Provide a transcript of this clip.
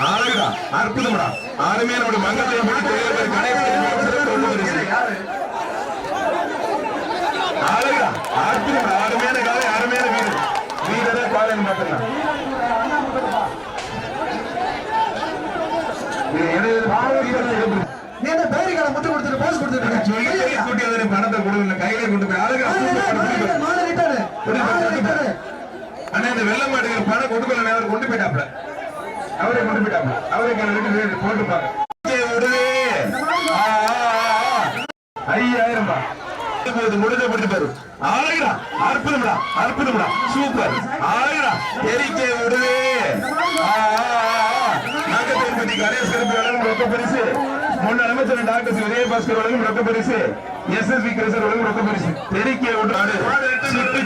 அழகுடா அற்புதம்டா. அருமையான ஒரு மங்கத்தை முடித்து. அழகுடா அற்புதம்டா. அருமையான காலை அருமையான வீரர் வீரரே காலைன்னு வந்து பணத்தை கொடுக்கல கையில கொண்டு போய் அழகா அண்ணா இந்த வெள்ள மாட்டுக்கு பணம் கொடுக்கல அவர் கொண்டு போயிட்டாப்ல அவரே கொண்டு போயிட்டாங்க அவரே கையில ரெண்டு போட்டு பாருங்க ஐயாயிரம் ரூபாய் முடிஞ்ச முடிஞ்சு பாரு. ஆளுடா அற்புதம்டா. அற்புதம்டா. சூப்பர். ஆளுடா தெரிக்க விடுவே. ஆ, ஆ, கணேஷ் கருப்பு வழங்கும் ரொக்க பரிசு. முன்னாள் அமைச்சர் டாக்டர் விஜயபாஸ்கர் வழங்கும் ரொக்க பரிசு. எஸ் எஸ் வி கிருஷ்ணர் வழங்கும் ரொக்க பரிசு. தெரிக்க விடு சுட்டு